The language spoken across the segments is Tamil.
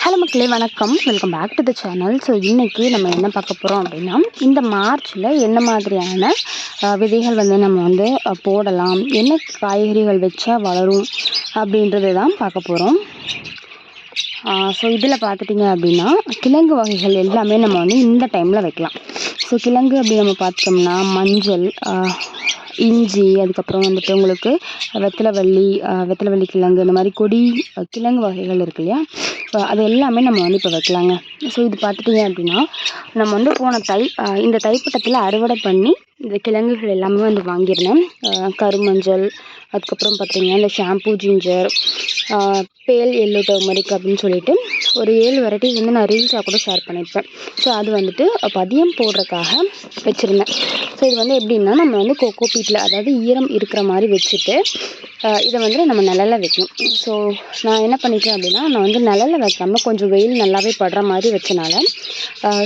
ஹலோ மக்களே வணக்கம். Welcome back to the channel so இன்றைக்கி நம்ம என்ன பார்க்க போகிறோம் அப்படின்னா இந்த மார்ச்சில் என்ன மாதிரியான விதைகள் வந்து நம்ம வந்து போடலாம் என்ன காய்கறிகள் வச்சா வளரும் அப்படின்றது தான் பார்க்க போகிறோம் ஸோ இதில் பார்த்துட்டிங்க அப்படின்னா கிழங்கு வகைகள் எல்லாமே நம்ம வந்து இந்த டைமில் வைக்கலாம். ஸோ கிழங்கு அப்படி நம்ம பார்த்தோம்னா மஞ்சள் இஞ்சி அதுக்கப்புறம் வந்துட்டு உங்களுக்கு வெத்தலைவள்ளி வெத்தலைவள்ளி கிழங்கு இந்த மாதிரி கொடி கிழங்கு வகைகள் இருக்கு இல்லையா? அது எல்லாமே நம்ம வந்து இப்போ வைக்கலாங்க. ஸோ இது பார்த்துட்டிங்க அப்படின்னா நம்ம வந்து போன தை இந்த தைப்பட்டத்தில் அறுவடை பண்ணி இந்த கிழங்குகள் எல்லாமே வந்து வாங்கியிருந்தேன் கருமஞ்சள் அதுக்கப்புறம் பார்த்தீங்கன்னா இந்த shampoo ginger pale yellow turmeric அப்படின்னு சொல்லிட்டு ஒரு ஏழு வெரைட்டி வந்து நான் ரீல்ஸாக கூட ஷேர் பண்ணியிருப்பேன். ஸோ அது வந்துட்டு பதியம் போடுறதுக்காக வச்சுருந்தேன். ஸோ இது வந்து எப்படின்னா நம்ம வந்து கொக்கோ பீட்டில் அதாவது ஈரம் இருக்கிற மாதிரி வச்சுட்டு இதை வந்து நம்ம நிழலில் வைக்கணும். ஸோ நான் என்ன பண்ணிட்டேன் அப்படின்னா நான் வந்து நிழலில் வைக்காம கொஞ்சம் வெயில் நல்லாவே படுற மாதிரி வச்சனால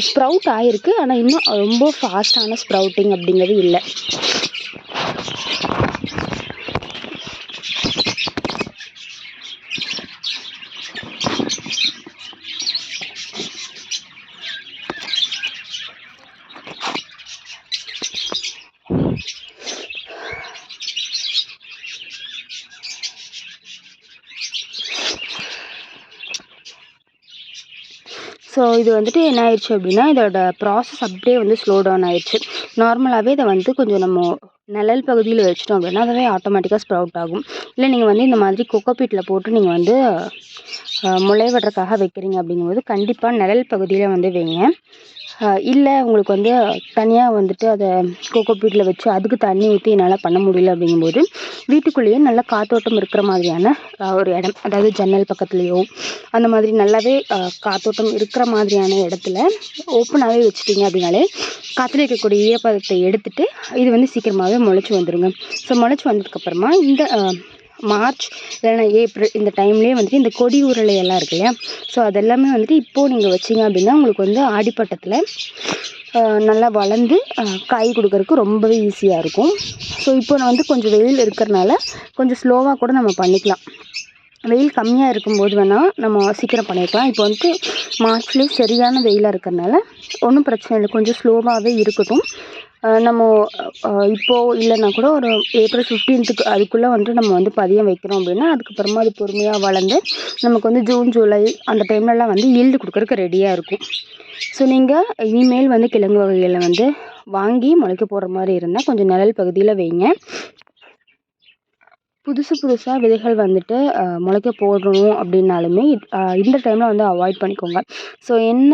ஸ்ப்ரவுட் ஆகிருக்கு ஆனால் இன்னும் ரொம்ப ஃபாஸ்ட்டான ஸ்ப்ரவுட்டிங் அப்படிங்கிறது இல்லை. ஸோ இது வந்துட்டு என்ன ஆயிடுச்சு அப்படின்னா இதோட ப்ராசஸ் அப்படியே வந்து ஸ்லோ டவுன் ஆயிடுச்சு. நார்மலாகவே இதை வந்து கொஞ்சம் நம்ம நிழல் பகுதியில் வச்சிட்டோம் அப்படின்னா அதுவே ஆட்டோமேட்டிக்காக ஸ்ப்ரவுட் ஆகும். இல்லை நீங்கள் வந்து இந்த மாதிரி கொக்கோபீட்டில் போட்டு நீங்கள் வந்து முளை விடுறதுக்காக வைக்கிறீங்க அப்படிங்கும்போது கண்டிப்பாக நிழல் பகுதியில் வந்து வைங்க. இல்லை உங்களுக்கு வந்து தனியாக வந்துட்டு அதை கோகோ பீட்டில் வச்சு அதுக்கு தண்ணி ஊற்றி என்னால் பண்ண முடியல அப்படிங்கும்போது வீட்டுக்குள்ளேயே நல்லா காத்தோட்டம் இருக்கிற மாதிரியான ஒரு இடம் அதாவது ஜன்னல் பக்கத்துலேயோ அந்த மாதிரி நல்லாவே காத்தோட்டம் இருக்கிற மாதிரியான இடத்துல ஓப்பனாகவே வச்சுட்டிங்க அப்படின்னாலே காற்றுல இருக்கக்கூடிய ஈரப்பதத்தை எடுத்துகிட்டு இது வந்து சீக்கிரமாகவே முளைச்சி வந்துடுங்க ஸோ முளைச்சி வந்ததுக்கப்புறமா இந்த மார்ச் இல்லைன்னா ஏப்ரல் இந்த டைம்லேயே வந்துட்டு இந்த கொடி உருளை எல்லாம் இருக்கு இல்லையா? ஸோ அதெல்லாமே வந்துட்டு இப்போது நீங்கள் வச்சீங்க அப்படின்னா உங்களுக்கு வந்து ஆடிப்பட்டத்தில் நல்லா வளர்ந்து காய் கொடுக்கறதுக்கு ரொம்பவே ஈஸியாக இருக்கும். ஸோ இப்போ நான் வந்து கொஞ்சம் வெயில் இருக்கிறனால கொஞ்சம் ஸ்லோவாக கூட நம்ம பண்ணிக்கலாம். வெயில் கம்மியாக இருக்கும்போது வேணால் நம்ம சீக்கிரம் பண்ணிக்கலாம். இப்போ வந்துட்டு மார்ச்லேயே சரியான வெயிலாக இருக்கிறனால ஒன்றும் பிரச்சனை இல்லை. கொஞ்சம் ஸ்லோவாகவே இருக்கட்டும். நம்ம இப்போது இல்லைன்னா கூட ஒரு ஏப்ரல் ஃபிஃப்டீன்த்துக்கு அதுக்குள்ளே வந்துட்டு நம்ம வந்து பதியம் வைக்கிறோம் அப்படின்னா அதுக்கப்புறமா அது பொறுமையாக வளர்ந்து நமக்கு வந்து ஜூன் ஜூலை அந்த டைம்லலாம் வந்து ஈல்டு கொடுக்குறக்கு ரெடியாக இருக்கும். ஸோ நீங்கள் இனிமேல் வந்து கிழங்கு வகைகளை வந்து வாங்கி முளைக்க போடுற மாதிரி இருந்தால் கொஞ்சம் நிழல் பகுதியில் வைங்க. புதுசு புதுசாக விதைகள் வந்துட்டு முளைக்க போடணும் அப்படின்னாலுமே இந்த டைமில் வந்து அவாய்ட் பண்ணிக்கோங்க. ஸோ என்ன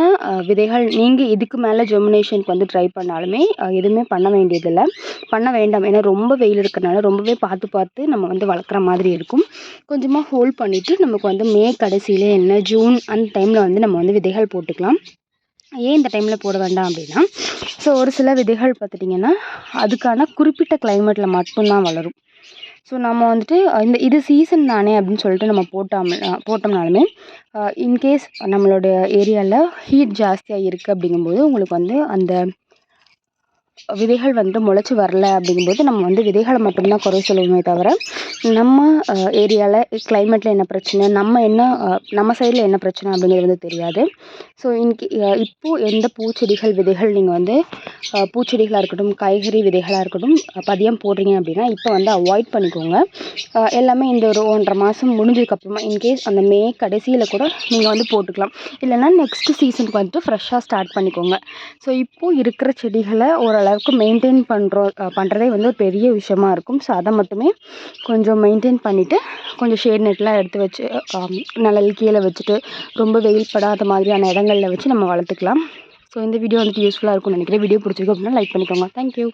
விதைகள் நீங்கள் இதுக்கு மேலே ஜெர்மினேஷனுக்கு வந்து ட்ரை பண்ணாலுமே எதுவுமே பண்ண வேண்டியதில்லை. பண்ண வேண்டாம். ஏன்னா ரொம்ப வெயில் இருக்கிறனால ரொம்பவே பார்த்து பார்த்து நம்ம வந்து வளர்க்குற மாதிரி இருக்கும். கொஞ்சமாக ஹோல்ட் பண்ணிவிட்டு நமக்கு வந்து மே கடைசியில் என்ன ஜூன் அந்த டைமில் வந்து நம்ம வந்து விதைகள் போட்டுக்கலாம். ஏன் இந்த டைமில் போட வேண்டாம் அப்படின்னா ஸோ ஒரு சில விதைகள் பார்த்துட்டிங்கன்னா அதுக்கான குறிப்பிட்ட கிளைமேட்டில் மட்டும்தான் வளரும். ஸோ நம்ம வந்துட்டு இந்த இது சீசன் தானே அப்படின்னு சொல்லிட்டு நம்ம போட்டாம போட்டோம்னாலுமே இன்கேஸ் நம்மளோட ஏரியாவில் ஹீட் ஜாஸ்தியாக இருக்குது அப்படிங்கும்போது உங்களுக்கு வந்து அந்த விதைகள் வந்து முளைச்சி வரல அப்படிங்கும்போது நம்ம வந்து விதைகளை மட்டும்தான் குறை சொல்லுவோமே தவிர நம்ம ஏரியாவில் கிளைமேட்டில் என்ன பிரச்சனை நம்ம என்ன நம்ம சைடில் என்ன பிரச்சனை அப்படிங்கிறது வந்து தெரியாது. ஸோ இன்னைக்கு இப்போது எந்த பூச்செடிகள் விதைகள் நீங்கள் வந்து பூச்செடிகளாக இருக்கட்டும் காய்கறி விதைகளாக இருக்கட்டும் பதியம் போடுறீங்க அப்படின்னா இப்போ வந்து அவாய்ட் பண்ணிக்கோங்க. எல்லாமே இந்த ஒரு ஒன்றரை மாதம் முடிஞ்சதுக்கப்புறமா இன்கேஸ் அந்த மே கடைசியில் கூட நீங்கள் வந்து போட்டுக்கலாம். இல்லைன்னா நெக்ஸ்ட் சீசனுக்கு வந்துட்டு ஃப்ரெஷ்ஷாக ஸ்டார்ட் பண்ணிக்கோங்க. ஸோ இப்போது இருக்கிற செடிகளை அளவுக்கு மெயின்டைன் பண்ணுறோம் பண்ணுறதே வந்து ஒரு பெரிய விஷயமா இருக்கும். ஸோ அதை மட்டுமே கொஞ்சம் மெயின்டைன் பண்ணிவிட்டு கொஞ்சம் ஷேட் நெட்லாம் எடுத்து வச்சு ஆம், நிழல் கீழே வச்சுட்டு ரொம்ப வெயில் படாத மாதிரியான இடங்களில் வச்சு நம்ம வளர்த்துக்கலாம். ஸோ இந்த வீடியோ வந்துட்டு யூஸ்ஃபுல்லாக இருக்கும்னு நினைக்கிறேன். வீடியோ பிடிச்சிருக்கு அப்படின்னா லைக் பண்ணிக்கோங்க. தேங்க்யூ